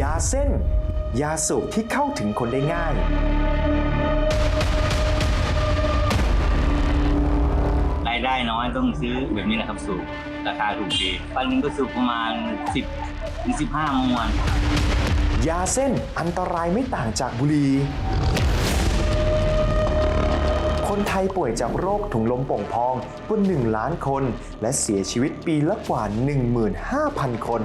ยาเส้น ยาสูบที่เข้าถึงคนได้ง่าย รายได้น้อยต้องซื้อแบบนี้แหละครับสูบราคาถูกดีวันหนึงก็สูบประมาณ 10ถึง15มวน ยาเส้นอันตรายไม่ต่างจากบุหรี่ คนไทยป่วยจากโรคถุงลมโป่งพองกว่า1ล้านคน และเสียชีวิตปีละกว่า 15,000 คน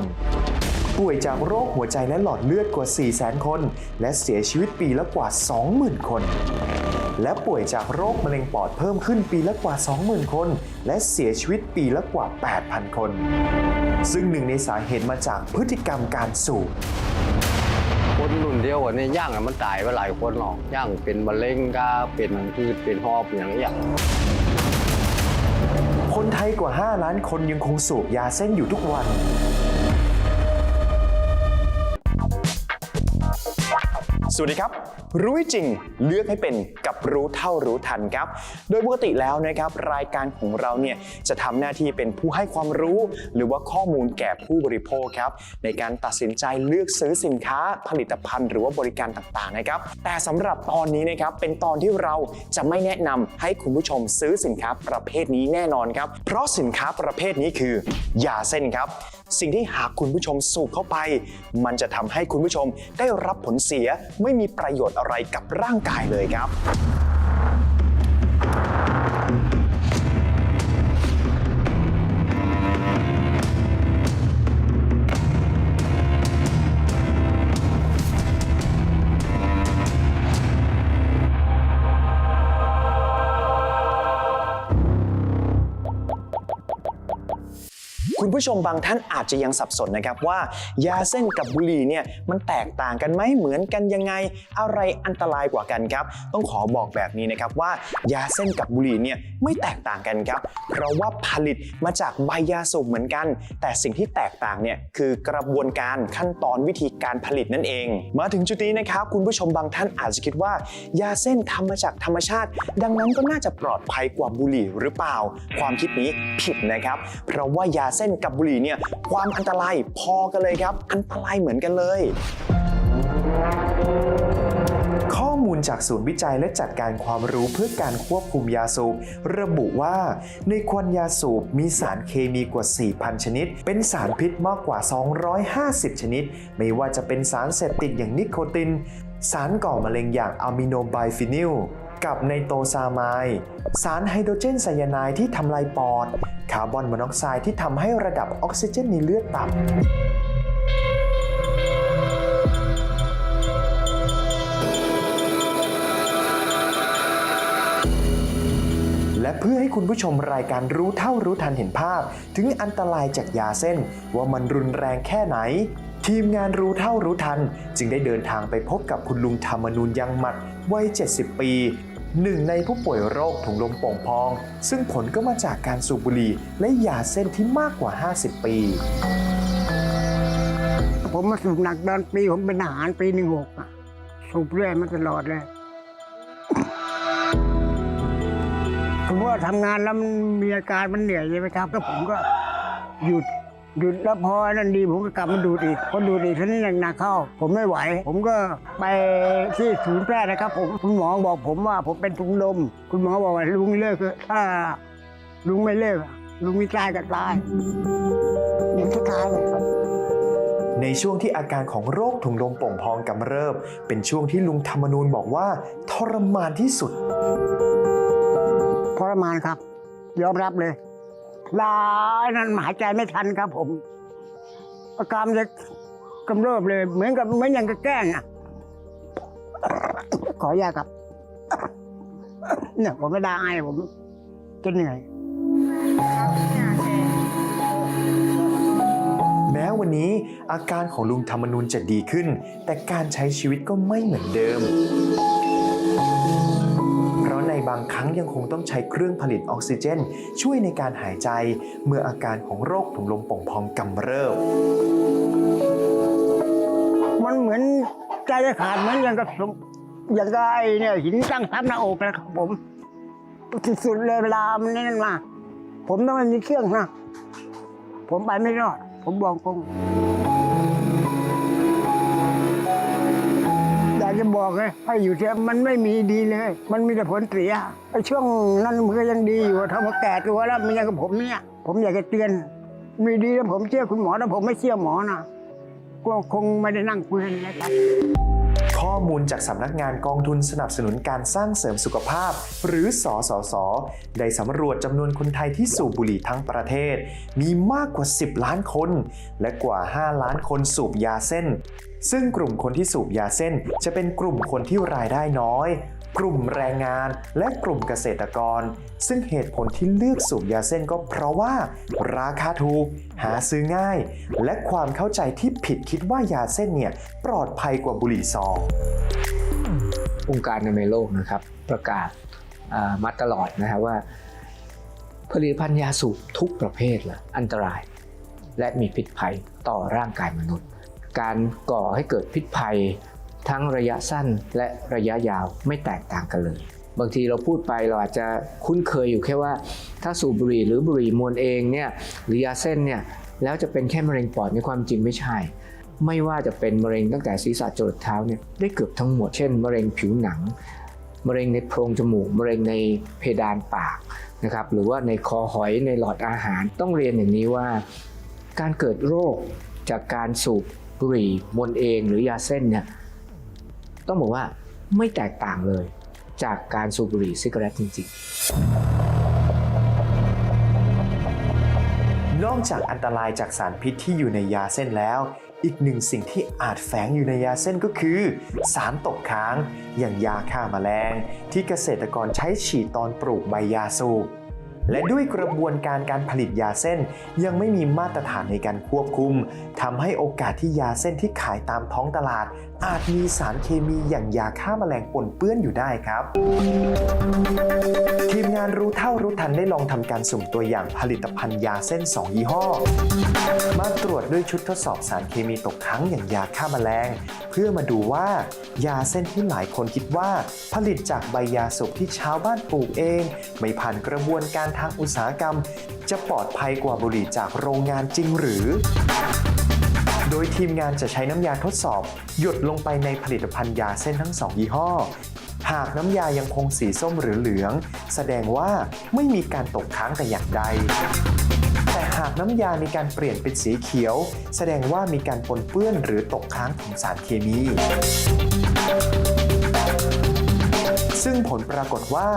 ป่วยจากโรคหัวใจและหลอดเลือดกว่า 400,000 คน และเสียชีวิตปีละกว่า 20,000 คน และป่วยจากโรคมะเร็งปอดเพิ่มขึ้นปีละกว่า 20,000 คน และเสียชีวิตปีละกว่า 8,000 คน ซึ่งหนึ่งในสาเหตุมาจากพฤติกรรมการสูบคนรุ่นเดียวกันนี่ย่างอะมันตายไปหลายคนหรอกย่างเป็นมะเร็งก็เป็นพืชเป็นหอบอย่างเงี้ยคนไทยกว่า 5 ล้านคนยังคงสูบยาเส้นอยู่ทุกวัน วัสดีครับ รู้จริงเลือกให้เป็นกับรู้เท่ารู้ทันครับ โดยปกติแล้วนะครับ รายการของเราเนี่ยจะทำหน้าที่เป็นผู้ให้ความรู้ หรือว่าข้อมูลแก่ผู้บริโภคครับ ในการตัดสินใจเลือกซื้อสินค้าผลิตภัณฑ์ หรือว่าบริการต่างๆนะครับ แต่สำหรับตอนนี้นะครับเป็นตอนที่เราจะไม่แนะนำให้คุณผู้ชมซื้อสินค้าประเภทนี้แน่นอนครับ เพราะสินค้าประเภทนี้คือ ยาเส้นครับ สิ่งที่หากคุณผู้ชมสูบเข้าไป มันจะทำให้คุณผู้ชมได้รับผลเสียไม่มีประโยชน์อะไรกับร่างกายเลยครับ ผู้ชมบางท่านอาจจะยังสับสนนะครับว่ายาเส้นกับบุหรี่เนี่ยมันแตกต่างกันไหมเหมือนกันยังไง อะไรอันตรายกว่ากันครับ ต้องขอบอกแบบนี้นะครับว่ายาเส้นกับบุหรี่เนี่ยไม่แตกต่างกันครับ เพราะว่าผลิตมาจากใบยาสูบเหมือนกัน แต่สิ่งที่แตกต่างเนี่ยคือกระบวนการขั้นตอนวิธีการผลิตนั่นเอง มาถึงจุดนี้นะครับคุณผู้ชมบางท่านอาจจะคิดว่า ยาเส้นทำมาจากธรรมชาติ ดังนั้นก็น่าจะปลอดภัยกว่าบุหรี่หรือเปล่า ความคิดนี้ผิดนะครับ เพราะว่ายาเส้นกับบุหรี่เนี่ยความอันตรายพอกันเลยครับ อันตรายเหมือนกันเลยข้อมูลจากศูนย์วิจัยและจัดการความรู้เพื่อการควบคุมยาสูบ ระบุว่า ในควันยาสูบมีสารเคมีกว่า 4,000 ชนิด เป็นสารพิษมากกว่า 250 ชนิด ไม่ว่าจะเป็นสารเสพติดอย่างนิโคติน สารก่อมะเร็งอย่างอะมิโนไบฟินิล กับไนโตซามายสารไฮโดรเจนไซยาไนด์ที่ทำลายปอด คาร์บอนมอนอกไซด์ที่ทำให้ระดับออกซิเจนในเลือดต่ำและเพื่อให้คุณผู้ชมรายการรู้เท่ารู้ทันเห็นภาพ ถึงอันตรายจากยาเส้น ว่ามันรุนแรงแค่ไหน ทีมงานรู้เท่ารู้ทัน จึงได้เดินทางไปพบกับคุณลุงธรรมนูญยังหมัดวัย 70 ปี หนึ่งในผู้ป่วยโรคถุงลมโป่งพอง ซึ่งผลก็มาจากการสูบบุหรี่และยาเส้นที่มากกว่า 50 ปี ผมมาสูบหนักตอนปีผมเป็นทหารปีหนึ่งหกสูบเรื่อยมาตลอดเลยผมว่าทำงานแล้วมันมีอาการมันเหนื่อยใช่ไหมครับก็ผมก็หยุด หยุดแล้วพอนั่นดีผมก็กลับมาดูดอีกพอดูดอีกทีนี้หนักๆเข้า ผมไม่ไหว ผมก็ไปที่ศูนย์แพทย์นะครับ ผมคุณหมอบอกผมว่าผมเป็นถุงลม คุณหมอบอกว่าลุงเลิกเถอะถ้าลุงไม่เลิกอะลุงมีตายก็ตายอย่างสุดท้ายเลยครับในช่วงที่อาการของโรคถุงลมโป่งพองกำเริบ เป็นช่วงที่ลุงธรรมนูญบอกว่า ทรมานที่สุด ทรมานครับ ยอมรับเลย ลานั้นหายใจไม่ทันครับผม อาการจะกำเริบเลย เหมือนกับเหมือนอย่างกับแกล้งอะ ขออนุญาตครับ เนี่ยผมไม่ได้ไอผมจะเหนื่อย แม้วันนี้อาการของลุงธรรมนูญจะดีขึ้น แต่การใช้ชีวิตก็ไม่เหมือนเดิม บางครั้งยังคงต้องใช้เครื่องผลิตออกซิเจน ช่วยในการหายใจเมื่ออาการของโรคถุงลมป่องพองกำเริบ มันเหมือนใจจะขาดเหมือนอย่างกับสมอย่างกับไอ้เนี่ยหินตั้งทับหน้าอกนะครับผมสุดๆเลยเวลามันนั่นมา ผมต้องไม่มีเครื่องนะ ผมไปไม่รอด ผมบอกตรงากจะบอกเลยให้อยู่เถอะมันไม่มีดีเลย มันมีแต่ผลเสียไอ้ช่วงนั้นมันก็ยังดีอยู่ถ้ามาแก่ตัวแล้วมันยังกับผมเนี่ย ผมอยากจะเตือน มีดีแล้วผมเชื่อคุณหมอแล้วผมไม่เชื่อหมอนะก็คงไม่ได้นั่งคุยกันนะครับ ข้อมูลจากสำนักงานกองทุนสนับสนุนการสร้างเสริมสุขภาพ หรือสสส ได้สำรวจจำนวนคนไทยที่สูบบุหรี่ทั้งประเทศ มีมากกว่า 10 ล้านคน และกว่า 5 ล้านคนสูบยาเส้น ซึ่งกลุ่มคนที่สูบยาเส้น จะเป็นกลุ่มคนที่รายได้น้อย กลุ่มแรงงาน และกลุ่มเกษตรกร ซึ่งเหตุผลที่เลือกสูบยาเส้นก็เพราะว่า ราคาถูก หาซื้อง่าย และความเข้าใจที่ผิดคิดว่ายาเส้นเนี่ยปลอดภัยกว่าบุหรี่ซององค์การอนามัยโลกนะครับ ประกาศามาตลอดนะครับว่า ผลิตภัณฑ์ยาสูบทุกประเภทละอันตราย และมีพิษภัยต่อร่างกายมนุษย์ การก่อให้เกิดพิษภัย ทั้งระยะสั้นและระยะยาวไม่แตกต่างกันเลย บางทีเราพูดไปเราอาจจะคุ้นเคยอยู่แค่ว่า ถ้าสูบบุหรี่หรือบุหรี่มวลเองเนี่ยหรือยาเส้นเนี่ยแล้วจะเป็นแค่มะเร็งปอดในความจริงไม่ใช่ ไม่ว่าจะเป็นมะเร็งตั้งแต่ศีรษะจรดเท้าเนี่ยได้เกือบทั้งหมดเช่น มะเร็งผิวหนัง มะเร็งในโพรงจมูก มะเร็งในเพดานปากนะครับหรือว่าในคอหอยในหลอดอาหารต้องเรียนอย่างนี้ว่า การเกิดโรคจากการสูบบุหรี่มวลเองหรือยาเส้นเนี่ย ต้องบอกว่าไม่แตกต่างเลยจากการสูบบุหรี่ซิกาเรตจริง ๆ นอกจากอันตรายจากสารพิษที่อยู่ในยาเส้นแล้ว อีกหนึ่งสิ่งที่อาจแฝงอยู่ในยาเส้นก็คือ สารตกค้างอย่างยาฆ่าแมลง ที่เกษตรกรใช้ฉีดตอนปลูกใบยาสูบและด้วยกระบวนการการผลิตยาเส้น ยังไม่มีมาตรฐานในการควบคุมทำให้โอกาสที่ยาเส้นที่ขายตามท้องตลาด อาจมีสารเคมีอย่างยาฆ่าแมลงปนเปื้อนอยู่ได้ครับ ทีมงานรู้เท่ารู้ทันได้ลองทำการสุ่มตัวอย่างผลิตภัณฑ์ยาเส้น 2 ยี่ห้อ มาตรวจด้วยชุดทดสอบสารเคมีตกค้างอย่างยาฆ่าแมลง เพื่อมาดูว่า ยาเส้นที่หลายคนคิดว่า ผลิตจากใบยาสูบที่ชาวบ้านปลูกเอง ไม่ผ่านกระบวนการทางอุตสาหกรรม จะปลอดภัยกว่าบุหรี่จากโรงงานจริงหรือ โดยทีมงานจะใช้น้ำยาทดสอบ หยดลงไปในผลิตภัณฑ์ยาเส้นทั้งสองยี่ห้อ หากน้ำยายังคงสีส้มหรือเหลือง แสดงว่าไม่มีการตกค้างแต่อย่างใด แต่หากน้ำยามีการเปลี่ยนเป็นสีเขียว แสดงว่ามีการปนเปื้อนหรือตกค้างของสารเคมีซึ่งผลปรากฏว่า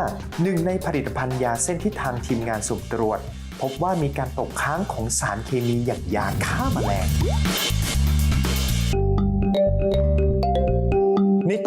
หนึ่งในผลิตภัณฑ์ยาเส้นที่ทางทีมงานสุ่มตรวจ พบว่ามีการตกค้างของสารเคมีอย่างยาฆ่าแมลง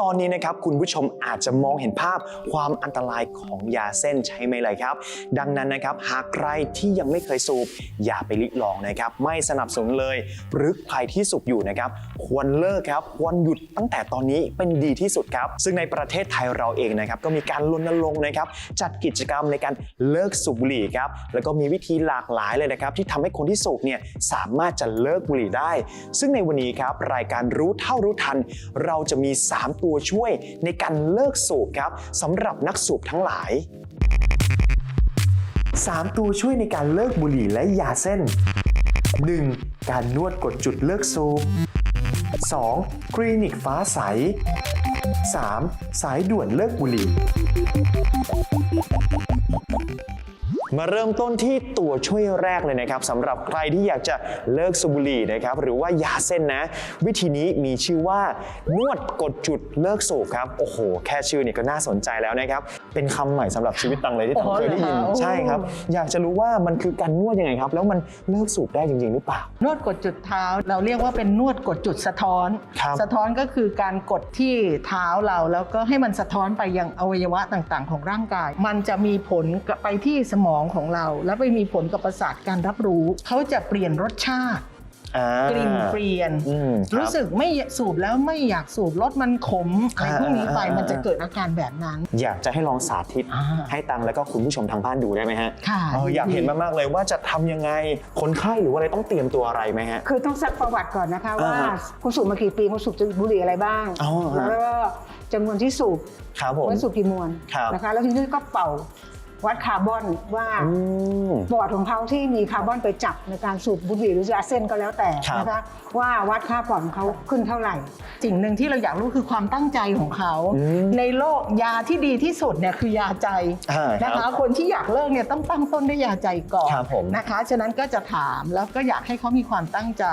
อนนี้นะครับคุณผู้ชมอาจจะมองเห็นภาพความอันตรายของยาเส้นใช่ไหมเลยครับ ดังนั้นนะครับหากใครที่ยังไม่เคยสูบ อย่าไปลิลองนะครับ ไม่สนับสนุนเลย หรือใครที่สูบอยู่นะครับ ควรเลิกครับ ควรหยุดตั้งแต่ตอนนี้เป็นดีที่สุดครับ ซึ่งในประเทศไทยเราเองนะครับก็มีการรณรงค์นะครับจัดกิจกรรมในการเลิกสูบบุหรี่ครับแล้วก็มีวิธีหลากหลายเลยนะครับ ที่ทำให้คนที่สูบเนี่ยสามารถจะเลิกบุหรี่ได้ ซึ่งในวันนี้ครับรายการรู้เท่ารู้ทัน เราจะมี 3 ตัวช่วยในการเลิกสูบครับสำหรับนักสูบทั้งหลาย 3 ตัวช่วยในการเลิกบุหรี่และยาเส้น 1. การนวดกดจุดเลิกสูบ 2. คลินิกฟ้าใส 3. สายด่วนเลิกบุหรี่ มาเริ่มต้นที่ตัวช่วยแรกเลยนะครับสำหรับใครที่อยากจะเลิกสูบบุหรี่นะครับหรือว่ายาเส้นนะ วิธีนี้มีชื่อว่านวดกดจุดเลิกสูบครับโอ้โห แค่ชื่อเนี่ยก็น่าสนใจแล้วนะครับ เป็นคำใหม่สำหรับชีวิตตังเลยที่ตังเคยได้ยินอ๋อเหรอใช่ครับ อยากจะรู้ว่ามันคือการนวดยังไงครับ แล้วมันเลิกสูบได้จริง ๆ หรือเปล่า นวดกดจุดเท้า เราเรียกว่าเป็นนวดกดจุดสะท้อนครับสะท้อนก็คือการกดที่เท้าเราแล้วก็ให้มันสะท้อนไปยังอวัยวะต่างๆ ของร่างกาย มันจะมีผลกับไปที่สมองของเรา แล้วไปมีผลกับประสาทการรับรู้ เขาจะเปลี่ยนรสชาติอ่ากลิ่นเปลี่ยน อืมคบ รู้สึกไม่สูบแล้วไม่อยากสูบรสมันขมอะไรพวกนี้ไปอ่าอ่าอ่ามั มันจะเกิดอาการแบบนั้นอยากจะให้ลองสาธิต อ่าให้ตังแล้วก็คุณผู้ชมทางบ้านดูได้ไหมฮะค่ะเอออยากเห็นมากๆเลยว่าจะทำยังไงคนไข้หรือว่าอะไรต้องเตรียมตัวอะไรไหมฮะ คือต้องซักประวัติก่อนนะคะว่าอ่าฮะคุณสูบมากี่ปีคุณสูบบุหรี่อะไรบ้าง อ๋อฮะ แล้วก็จำนวนที่สูบครับผม ว่าสูบกี่มวนครับ นะคะ แล้วทีนี้ก็เป่า วัดคาร์บอนว่าอืมปอดของเขาที่มีคาร์บอนไปจับในการสูบบุหรี่หรือยาเส้นก็แล้วแต่ครับนะคะว่าวัดค่าปอดของเขาขึ้นเท่าไหร่ สิ่งหนึ่งที่เราอยากรู้คือความตั้งใจของเขาอืมในโลกยาที่ดีที่สุดเนี่ยคือยาใจอ่าครับนะคะคนที่อยากเลิกเนี่ยต้องตั้งต้นด้วยยาใจก่อนครับผมนะคะ ฉะนั้นก็จะถามแล้วก็อยากให้เขามีความตั้งใจ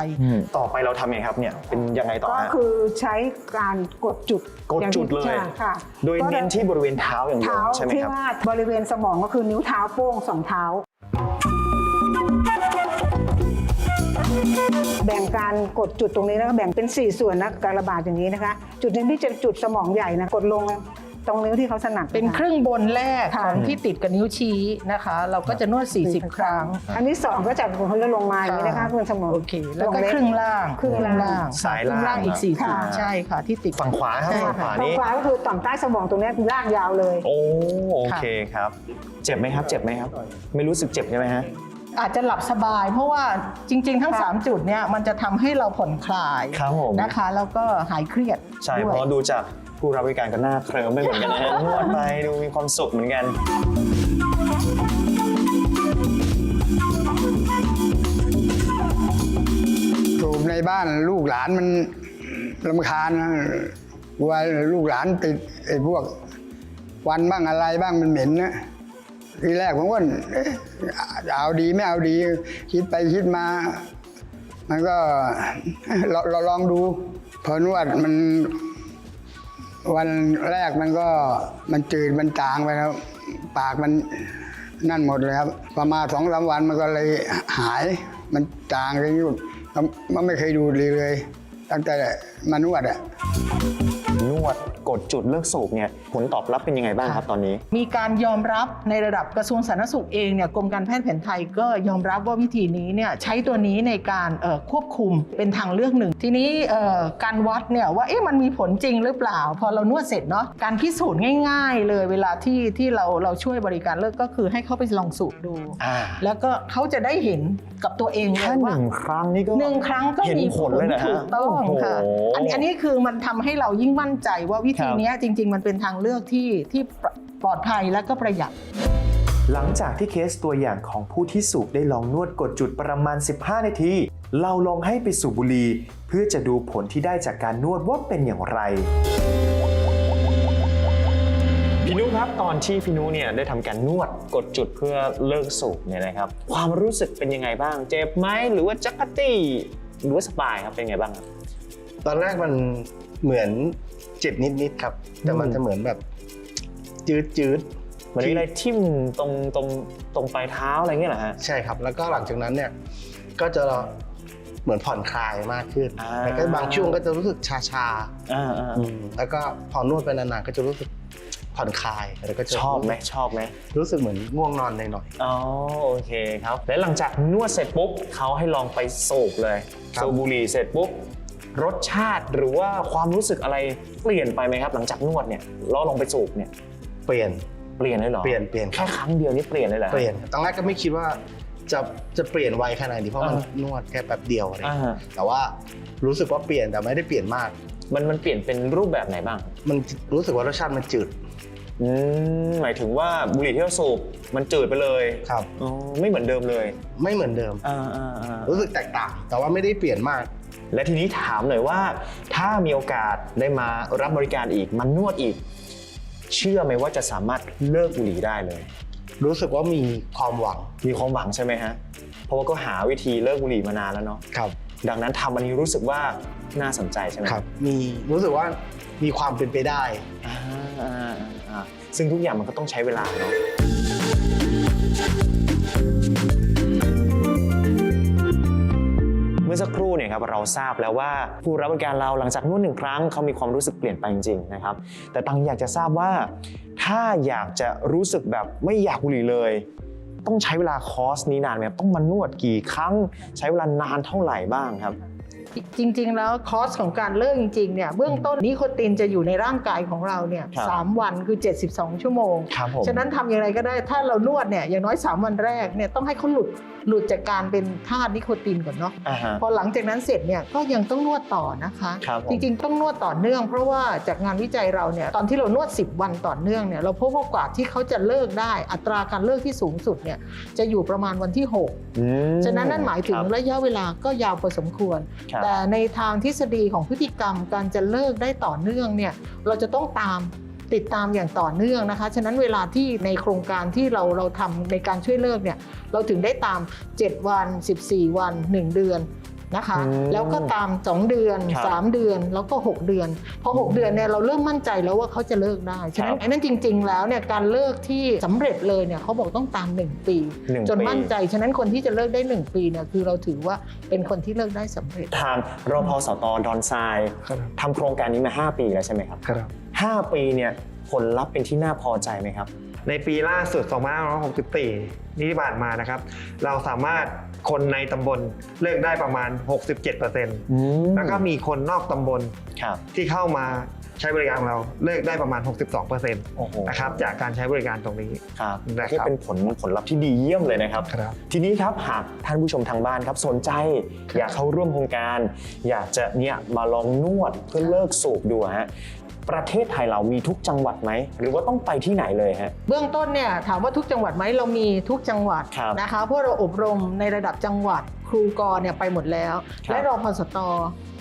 ต่อไปเราทำยังไงครับเนี่ยเป็นยังไงต่อก็ฮะคือใช้การกดจุดกดจุดเลยอางที่ใช่ค่ะ โดยก็เน้นที่บริเวณเท้าอย่างเดียวเท้าใช่ไหมที่ครับว่าบริเวณสมองก็คือนิ้วเท้าโป้งสองเท้า แบ่งการกดจุดตรงนี้นะคะแบ่งเป็น 4 ส่วนนะการระบาดอย่างนี้นะคะ จุดหนึ่งที่จะจุดสมองใหญ่นะกดลง ตรงนิ้วที่เขาถนัดเป็นครึ่งบนแรกค่ะของที่ติดกับนิ้วชี้นะคะ เราก็จะนวด 40 ครั้ง อันที่สองก็จากของเขาจะลงมาอย่างนี้นะคะคือสมองโอเคแล้วก็ครึ่งล่างครึ่งล่างสายครึ่งล่างอีกล่าง40ใช่ค่ะ ที่ติดฝั่งขวาครับใช่ฝั่งขวาค่ะทางนี้ขวาก็คือต่อมใต้สมองตรงนี้ลากยาวเลย โอ้โอเคครับ เจ็บไหมครับ เจ็บไหมครับ ไม่รู้สึกเจ็บใช่ไหมฮะอาจจะหลับสบาย เพราะว่าจริง ๆ ทั้งค่ะ3จุดเนี่ยมันจะทำให้เราผ่อนคลายครับผมนะคะ แล้วก็หายเครียดใช่ด้เพวยราะดูจาก ผู้รับบริการก็น่าเคลิ้มไม่เหมือนกันนะฮะนวดไปดูมีความสุขเหมือนกันสูบในบ้านลูกหลานมันลำคาญนะว่าลูกหลานติดไอ้พวกควันบ้างอะไรบ้างมันเหม็นนะทีแรกผมว่าเอ๊ะเอาดีไม่เอาดี คิดไปคิดมา มันก็ เราเราลองดูพอนวดมัน วันแรกมันก็มันจืดมันจางไปครับ ปากมันนั่นหมดเลยครับ ประมาณสองสามวันมันก็เลยหาย มันจางเลยยู่มันไม่เคยดูดีเลย ตั้งแต่มานวดอะน วดกดจุดเลิกสูบเนี่ยผลตอบรับเป็นยังไงบ้างครับตอนนี้ มีการยอมรับในระดับกระทรวงสาธารณสุขเองเนี่ยกรมการแพทย์แผนไทยก็ยอมรับว่าวิธีนี้เนี่ยใช้ตัวนี้ในการเอ่อควบคุมเป็นทางเลือกหนึ่ง ทีนี้เอ่อการวัดเนี่ยว่าเอ๊ะมันมีผลจริงหรือเปล่า พอเรานวดเสร็จเนาะการพิสูจน์ง่าย ๆ เลยเวลาที่ที่เราเราช่วยบริการเลิกก็คือให้เขาไปลองสูบดูอ่าแล้วก็เขาจะได้เห็นกับตัวเองเลแค่ยหว่านึ่งครั้งนี่ก็หนึ่งครั้งก็เห็นมีผลเลยนะฮะถูกต้องค่ะโอ้โหอันนี้อันนี้คือมันทำให้เรายิ่งมั่นใจว่าวิธีครับเนี้ยจริง ๆ มันเป็นทางเลือกที่ที่ปลอดภัยและก็ประหยัด หลังจากที่เคสตัวอย่างของผู้ที่สูบได้ลองนวดกดจุดประมาณ 15 นาที เราลองให้ไปสูบบุหรี่เพื่อจะดูผลที่ได้จากการนวดว่าเป็นอย่างไรพี่นุครับตอนที่พี่นุเนี่ยได้ทำการนวดกดจุดเพื่อเลิกสูบเนี่ยนะครับ ความรู้สึกเป็นยังไงบ้าง เจ็บไหมหรือว่าจักรตี้หรือว่าสบายครับเป็นยังไงบ้างครับตอนแรกมันเหมือน เจ็บนิดๆครับ แต่มันอืมจะเหมือนแบบจืดจืดๆเหมือนมีอะไรทิ่มตรงตรงตรงปลายเท้าอะไรเงี้ยเหรอฮะใช่ครับ แล้วก็หลังจากนั้นเนี่ยก็จะเหมือนผ่อนคลายมากขึ้นอ่าแล้วก็บางช่วงก็จะรู้สึกชาชาอ่าอ่าๆอืมแล้วก็พอนวดไปนานๆก็จะรู้สึกผ่อนคลายแล้วก็จะชอบไหมชอบไหมรู้สึกเหมือนง่วงนอนหน่อยอ๋อโอเคครับ และหลังจากนวดเสร็จปุ๊บเขาให้ลองไปสูบเลยครับสูบบุหรี่เสร็จปุ๊บ รสชาติหรือว่าความรู้สึกอะไรเปลี่ยนไปไหมครับ หลังจากนวดเนี่ยแล้วลองไปสูบเนี่ยๆเปลี่ยนเปลี่ยนเลยเหรอเปลี่ยนเปลี่ยนแค่ครั้งเดียวนี่เปลี่ยนเลยเหรอเปลี่ยนตอนแรกก็ไม่คิดว่าจะจะเปลี่ยนไวขนาดนี้เพราะมันอ่านวดแค่แป๊บเดียวอะไรอย่างอ่าเงี้ยแต่ว่ารู้สึกว่าเปลี่ยนแต่ไม่ได้เปลี่ยนมาก มันมันเปลี่ยนเป็นรูปแบบไหนบ้าง มันรู้สึกว่ารสชาติมันจืดอืมหมายถึงว่าบุหรี่ที่เราสูบมันจืดไปเลยครับอ๋อไม่เหมือนเดิมเลย ไม่เหมือนเดิมอ่าอ่าอ่ารู้สึกแตกต่าง แต่ว่าไม่ได้เปลี่ยนมาก และทีนี้ถามหน่อยว่า ถ้ามีโอกาสได้มารับบริการอีกมานวดอีก เชื่อไหมว่าจะสามารถเลิกบุหรี่ได้เลย รู้สึกว่ามีความหวังมีความหวังใช่ไหมฮะเพราะว่าก็หาวิธีเลิกบุหรี่มานานแล้วเนาะครับ ดังนั้นทำอันนี้รู้สึกว่าน่าสนใจใช่ไหมครับ มีรู้สึกว่ามีความเป็นไปได้อ่าอ่าอ่าอ่าซึ่งทุกอย่างมันก็ต้องใช้เวลาเนาะ มื่อสักครู่เนี่ยครับเราทราบแล้วว่าผู้รับบริการเราหลังจากนวดหนึ่งครั้งเขามีความรู้สึกเปลี่ยนไปจริงๆนะครับแต่ตังอยากจะทราบว่า ถ้าอยากจะรู้สึกแบบไม่อยากบุหรี่เลย ต้องใช้เวลาคอร์สนี้นานไหมครับต้องมานวดกี่ครั้ง ใช้เวลานานเท่าไหร่บ้างครับจริงๆ แล้วคอสของการเลิกจริงๆเนี่ยเบื้องต้นนิโคตินจะอยู่ในร่างกายของเราเนี่ยครับสามวันคือ 72 ชั่วโมงครับผมฉะนั้นทำอย่างไรก็ได้ถ้าเรานวดเนี่ยอย่างน้อย 3 วันแรกเนี่ยต้องให้เขาหลุด หลุดจากการเป็นธาตุนิโคตินก่อนเนาะอ่าฮะพอหลังจากนั้นเสร็จเนี่ยก็ยังต้องนวดต่อนะคะครับผมจริงๆ ต้องนวดต่อเนื่อง เพราะว่าจากงานวิจัยเราเนี่ยตอนที่เรานวด 10 วันต่อเนื่องเนี่ยเราพบว่ากว่าที่เขาจะเลิกได้ อัตราการเลิกที่สูงสุดเนี่ยจะอยู่ประมาณวันที่6อืมฉะนั้นนั่นหมายถึงครับระยะเวลาก็ยาวพอสมควรครับแต่ในทางทฤษฎีของพฤติกรรมการจะเลิกได้ต่อเนื่องเนี่ยเราจะต้องตาม ติดตามอย่างต่อเนื่องนะคะ ฉะนั้นเวลาที่ในโครงการที่เราเราทำในการช่วยเลิกเนี่ยเราถึงได้ตาม 7 วัน 14 วัน 1 เดือนนะคะอืมแล้วก็ตาม 2 เดือน ครับ3 เดือนแล้วก็ 6 เดือน พอ 6 เดือนเนี่ยเราเริ่มมั่นใจแล้วว่าเขาจะเลิกได้ ฉะนั้ครันบไอ้นั่นจริง ๆ แล้วเนี่ยการเลิกที่สำเร็จเลยเนี่ยเขาบอกต้องตาม 1 ปี หนึ่งจนปี มั่นใจ ฉะนั้นคนที่จะเลิกได้ 1 ปีเนี่ยคือเราถือว่าเป็นคนที่เลิกได้สำเร็จ ทางรพสตดอนทรายครับ ทำโครงการนี้มา 5 ปีแล้วใช่ไหมครับ ครับ 5 ปีเนี่ยผลลัพธ์เป็นที่น่าพอใจไหมครับ ในปีล่าสุด 2564 นี่ที่ผ่านมานะครับ เราสามารถคนในตำบลเลิกได้ประมาณ 67%อืมแล้วก็มีคนนอกตำบลครับที่เข้ามาใช้บริการของเราเลิกได้ประมาณ 62%โอ้โหนะครับจากการใช้บริการตรงนี้ครับนะครับก็เป็นผลผลลัพธ์ที่ดีเยี่ยมเลยนะครับครับ ทีนี้ครับหากท่านผู้ชมทางบ้านครับสนใจอยากเข้าร่วมโครงการ อยากจะเนี่ยมาลองนวดเพื่อเลิกสูบดูฮะ ประเทศไทยเรามีทุกจังหวัดไหม หรือว่าต้องไปที่ไหนเลยฮะ เบื้องต้นเนี่ยถามว่าทุกจังหวัดไหมเรามีทุกจังหวัดครับ นะคะเพราะเราอบรมในระดับจังหวัดค รูกรเนี่ยไปหมดแล้วครับและรอพสต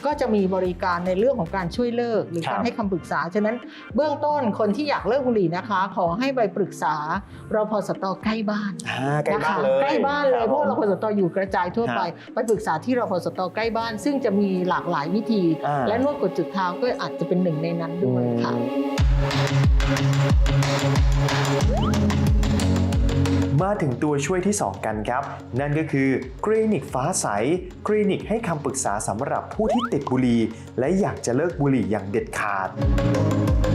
ก็จะมีบริการในเรื่องของการช่วยเลิก หรือครับการให้คำปรึกษา ฉะนั้นเบื้องต้นคนที่อยากเลิกบุหรี่นะคะ ขอให้ไปปรึกษารอพสตใกล้บ้านอ่าใกล้บ้านนะคะเลยใกล้บ้านเลยคเพราะว่าบรผมพสตอยู่กระจายทั่วไป ไปปรึกษาที่รพสตใกล้บ้าน ซึ่งจะมีหลากหลายวิธีอ่าและนวดกดจุดเท้าก็อาจจะเป็นหนึ่งในนั้นด้วยค่ะ มาถึงตัวช่วยที่ 2 กันครับ นั่นก็คือคลินิกฟ้าใส คลินิกให้คำปรึกษาสำหรับผู้ที่ติดบุหรี่และอยากจะเลิกบุหรี่อย่างเด็ดขาด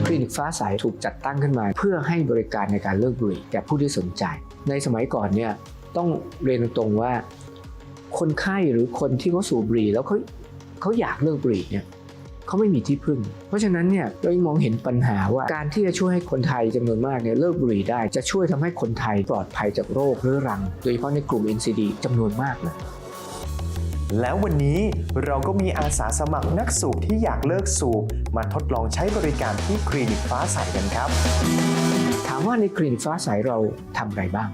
คลินิกฟ้าใสถูกจัดตั้งขึ้นมา เพื่อให้บริการในการเลิกบุหรี่แก่ผู้ที่สนใจ ในสมัยก่อนเนี่ยต้องเรียนตรงๆว่า คนไข้หรือคนที่เขาสูบบุหรี่แล้วเขาเขาอยากเลิกบุหรี่เนี่ย เขาไม่มีที่พึ่ง เพราะฉะนั้นเนี่ยเรายังมองเห็นปัญหาว่าการที่จะช่วยให้คนไทยจำนวนมากเนี่ยเลิกบุหรี่ได้จะช่วยทำให้คนไทยปลอดภัยจากโรคเรื้อรัง โดยเฉพาะในกลุ่ม NCD จำนวนมากเลยแล้ววันนี้เราก็มีอาสาสมัครนักสูบที่อยากเลิกสูบ มาทดลองใช้บริการที่คลินิกฟ้าใสกันครับ ถามว่าในคลินิกฟ้าใสเราทำอะไรบ้าง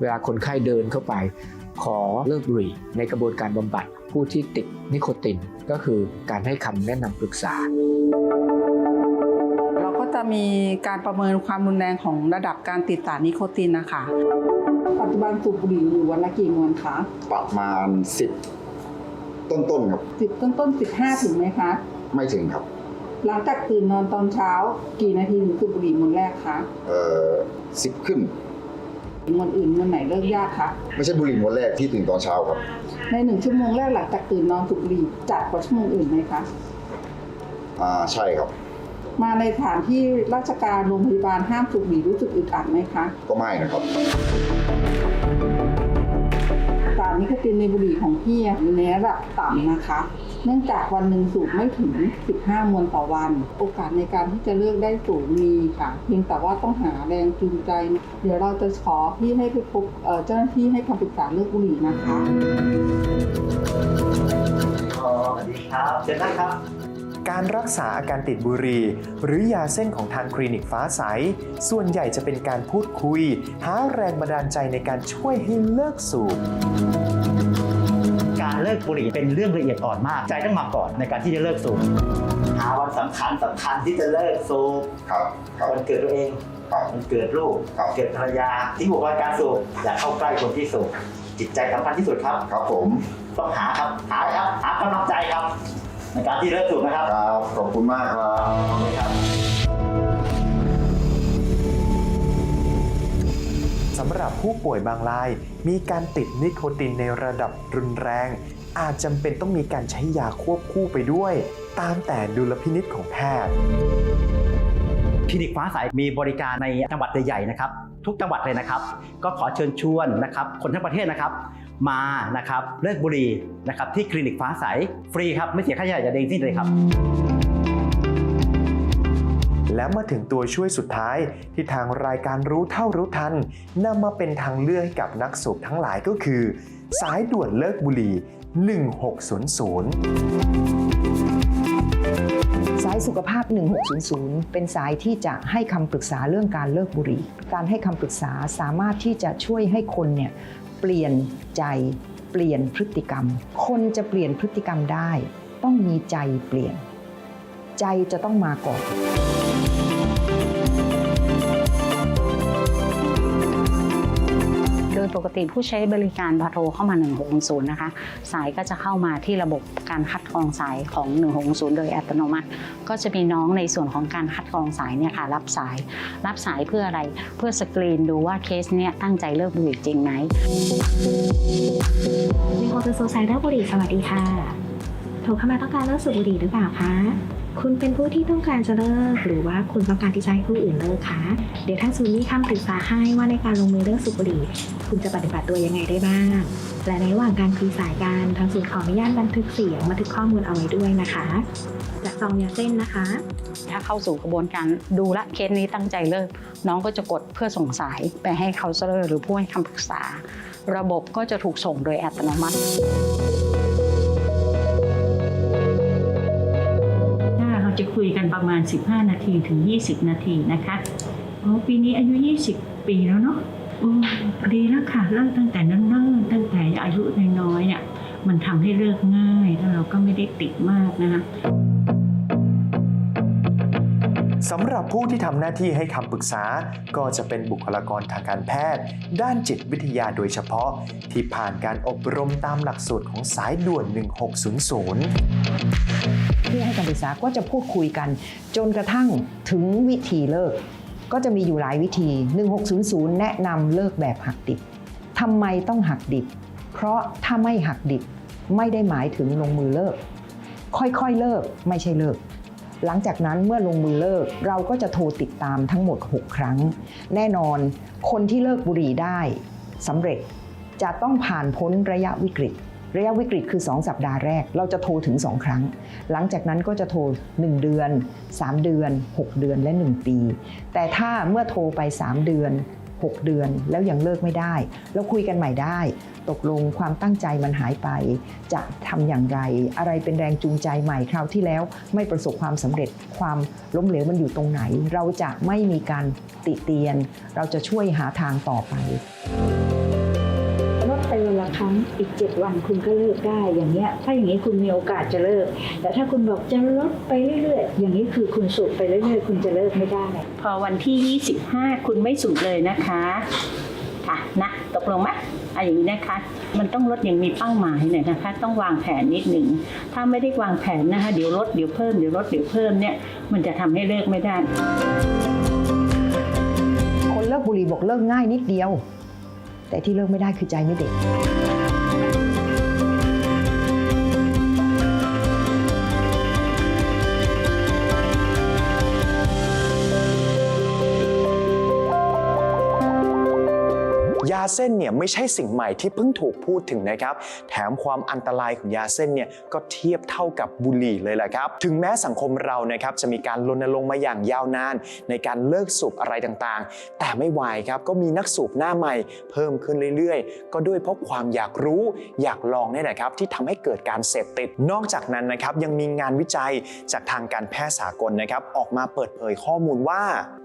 เวลาคนไข้เดินเข้าไป ขอเลิกบุหรี่ในกระบวนการบำบัด ผู้ที่ติดนิโคตินก็คือการให้คำแนะนำปรึกษา เราก็จะมีการประเมินความรุนแรงของระดับการติดสารนิโคตินนะคะ ปัจจุบันสูบบุหรี่อยู่วันละกี่มวนคะประมาณสิบต้นๆครับ สิบต้นต้นสิบห้าถึงไหมคะ ไม่ถึงครับ หลังจากตื่นนอนตอนเช้า กี่นาทีถึงสูบบุหรี่มวนแรกคะ เอ่อสิบขึ้น มวนอื่นมวนไหนเลิกยากคะไม่ใช่บุหรี่มวนแรกที่ตื่นตอนเช้าครับ ในหนึ่งชั่วโมงแรกหลังจากตื่นนอนสูบบุหรี่จัดกว่าชั่วโมงอื่นไหมคะอ่าใช่ครับ มาในสถานที่ราชการโรงพยาบาลห้ามสูบบุหรี่รู้สึกอึดอัดไหมคะก็ไม่นะครับสารนิโคตินในบุหรี่ของพี่อยู่ในระดับต่ำนะคะ เนื่องจากวันหนึ่งสูบไม่ถึง 15 มวนต่อวัน โอกาสในการที่จะเลิกได้สูงมีค่ะ เพียงแต่ว่าต้องหาแรงจูงใจ เดี๋ยวเราจะขอพี่ให้ไปพบเจ้าหน้าที่ให้คำปรึกษาเลิกบุหรี่นะคะสวัสดีครับเชิญนะครับการรักษาอาการติดบุหรี่หรือยาเส้นของทางคลินิกฟ้าใส ส่วนใหญ่จะเป็นการพูดคุย หาแรงบันดาลใจในการช่วยให้เลิกสูบ การเลิกบุหรี่เป็นเรื่องละเอียดอ่อนมาก ใจต้องมาก่อนในการที่จะเลิกสูบหาวันสำคัญสำคัญที่จะเลิกสูบครับครับ วันเกิดตัวเองครับ วันเกิดลูกครับ เกิดภรรยาที่บอกว่าการสูบอย่าเข้าใกล้คนที่สูบจิตใจสำคัญที่สุดครับ ครับผมต้องหาครับหาครับหากำลังใจครับ ในการที่เลิกสูบนะครับ ครับขอบคุณมากครับ ครับ สำหรับผู้ป่วยบางราย มีการติดนิโคตินในระดับรุนแรง อาจจำเป็นต้องมีการใช้ยาควบคู่ไปด้วย ตามแต่ดุลพินิษของแพทย์คลินิกฟ้าใสมีบริการในจังหวัดใหญ่ๆนะครับ ทุกจังหวัดเลยนะครับ ก็ขอเชิญชวนนะครับคนทั้งประเทศนะครับ มานะครับเลิกบุรีนะครับที่คลินิกฟ้าใสฟรีครับไม่เสียค่าใช้จ่ายใดๆสิ้นเลยครับ และมาถึงตัวช่วยสุดท้ายที่ทางรายการรู้เท่ารู้ทันนำมาเป็นทางเลือกให้กับนักสูบทั้งหลายก็คือ สายด่วนเลิกบุหรี่ 1600 สายสุขภาพ 1600 เป็นสายที่จะให้คำปรึกษาเรื่องการเลิกบุหรี่ การให้คำปรึกษาสามารถที่จะช่วยให้คนเนี่ยเปลี่ยนใจเปลี่ยนพฤติกรรม คนจะเปลี่ยนพฤติกรรมได้ ต้องมีใจเปลี่ยน ใจจะต้องมาก่อนโดยปกติผู้ใช้บริการพอโทรเข้ามา 1600 นะคะ สายก็จะเข้ามาที่ระบบการคัดกรองสายของ 1600 โดยอัตโนมัติ ก็จะมีน้องในส่วนของการคัดกรองสายเนี่ยค่ะรับสาย รับสายเพื่ออะไร เพื่อสกรีนดูว่าเคสเนี่ยตั้งใจเลิกบุหรี่จริงไหมมีคนเป็นโซไซเลิกบุหรี่สวัสดีค่ะ โทรเข้ามาต้องการเลิกสูบบุหรี่หรือเปล่าคะ คุณเป็นผู้ที่ต้องการจะเลิก หรือว่าคุณต้องการที่จะให้ผู้อื่นเลิกคะ เดี๋ยวทางศูนย์มีคำปรึกษาให้ว่าในการลงมือเลิกสูบบุหรี่ คุณจะปฏิบัติตัวยังไงได้บ้าง และในระหว่างการคุยสายกันทางศูนย์ขออนุญาตบันทึกเสียงบันทึกข้อมูลเอาไว้ด้วยนะคะจากซองยาเส้นนะคะ ถ้าเข้าสู่กระบวนการดูละเคสนี้ตั้งใจเลิก น้องก็จะกดเพื่อส่งสายไปให้เคาน์เตอร์หรือผู้ให้คำปรึกษา ระบบก็จะถูกส่งโดยอัตโนมัติ จะคุยกันประมาณ 15 นาทีถึง 20 นาทีนะคะอ๋อปีนี้อายุ 20 ปีแล้วเนาะโอ้ดีแล้วค่ะเลิกตั้งแต่เนิ่นๆตั้งแต่อายุน้อยๆเนี่ยมันทำให้เลิกง่ายแล้วเราก็ไม่ได้ติดมากนะคะสำหรับผู้ที่ทำหน้าที่ให้คำปรึกษา ก็จะเป็นบุคลากรทางการแพทย์ ด้านจิตวิทยาโดยเฉพาะ ที่ผ่านการอบรมตามหลักสูตรของสายด่วน 1600 ที่ให้คำปรึกษาก็จะพูดคุยกัน จนกระทั่งถึงวิธีเลิก ก็จะมีอยู่หลายวิธี 1600 แนะนำเลิกแบบหักดิบทำไมต้องหักดิบ เพราะถ้าไม่หักดิบไม่ได้หมายถึงลงมือเลิก ค่อยๆเลิกไม่ใช่เลิกหลังจากนั้นเมื่อลงมือเลิกเราก็จะโทรติดตามทั้งหมด 6 ครั้ง แน่นอนคนที่เลิกบุหรี่ได้สำเร็จจะต้องผ่านพ้นระยะวิกฤต ระยะวิกฤตคือ 2 สัปดาห์แรก เราจะโทรถึง 2 ครั้ง หลังจากนั้นก็จะโทร 1 เดือน 3 เดือน 6 เดือนและ 1 ปี แต่ถ้าเมื่อโทรไป 3 เดือน 6 เดือนแล้วยังเลิกไม่ได้แล้วคุยกันใหม่ได้ ตกลงความตั้งใจมันหายไป จะทำอย่างไร อะไรเป็นแรงจูงใจใหม่คราวที่แล้ว ไม่ประสบความสำเร็จความล้มเหลวมันอยู่ตรงไหน เราจะไม่มีการติเตียน เราจะช่วยหาทางต่อไป ลดไปวันละครั้งอีก 7 วันคุณก็เลิกได้อย่างเงี้ยถ้าอย่างนี้คุณมีโอกาสจะเลิก แต่ถ้าคุณบอกจะลดไปเรื่อยๆ อย่างนี้คือคุณสูบไปเรื่อยๆ คุณจะเลิกไม่ได้ พอวันที่ 25 คุณไม่สูบเลยนะคะค่ะนะตกลงไหมอะอย่างนี้นะคะ มันต้องลดอย่างมีเป้าหมายหน่อยนะคะ ต้องวางแผนนิดหนึ่ง ถ้าไม่ได้วางแผนนะคะเดี๋ยวลดเดี๋ยวเพิ่มเดี๋ยวลดเดี๋ยวเพิ่มเนี่ยมันจะทำให้เลิกไม่ได้ คนเลิกบุหรี่บอกเลิกง่ายนิดเดียว แต่ที่เลิกไม่ได้คือใจไม่เด็ก เส้นเนี่ยไม่ใช่สิ่งใหม่ที่เพิ่งถูกพูดถึงนะครับ แถมความอันตรายของยาเส้นเนี่ยก็เทียบเท่ากับบุหรี่เลยแหละครับ ถึงแม้สังคมเรานะครับจะมีการรณรงค์มาอย่างยาวนาน ในการเลิกสูบอะไรต่างๆ แต่ไม่วายครับก็มีนักสูบหน้าใหม่ เพิ่มขึ้นเรื่อยๆ ก็ด้วยเพราะความอยากรู้อยากลองเนี่ยนะครับที่ทำให้เกิดการเสพติด นอกจากนั้นนะครับยังมีงานวิจัยจากทางการแพทย์สากลนะครับออกมาเปิดเผยข้อมูลว่า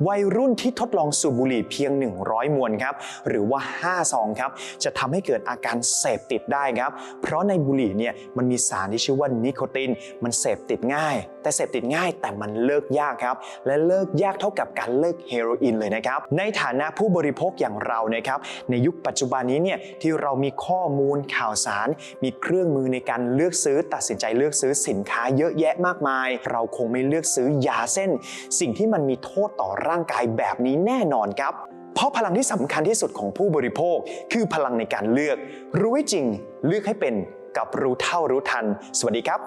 วัยรุ่นที่ทดลองสูบบุหรี่เพียง 100 มวนครับหรือว่า5ซองครับจะทำให้เกิดอาการเสพติดได้ครับ เพราะในบุหรี่เนี่ยมันมีสารที่ชื่อว่านิโคติน มันเสพติดง่าย แต่เสพติดง่ายแต่มันเลิกยากครับ และเลิกยากเท่ากับการเลิกเฮโรอีนเลยนะครับ ในฐานะผู้บริโภคอย่างเรานะครับ ในยุคปัจจุบันนี้เนี่ยที่เรามีข้อมูลข่าวสาร มีเครื่องมือในการเลือกซื้อตัดสินใจเลือกซื้อสินค้าเยอะแยะมากมาย เราคงไม่เลือกซื้อยาเส้น สิ่งที่มันมีโทษต่อร่างกายแบบนี้แน่นอนครับ เพราะพลังที่สำคัญที่สุดของผู้บริโภค คือพลังในการเลือก รู้ให้จริงเลือกให้เป็นกับรู้เท่ารู้ทัน สวัสดีครับ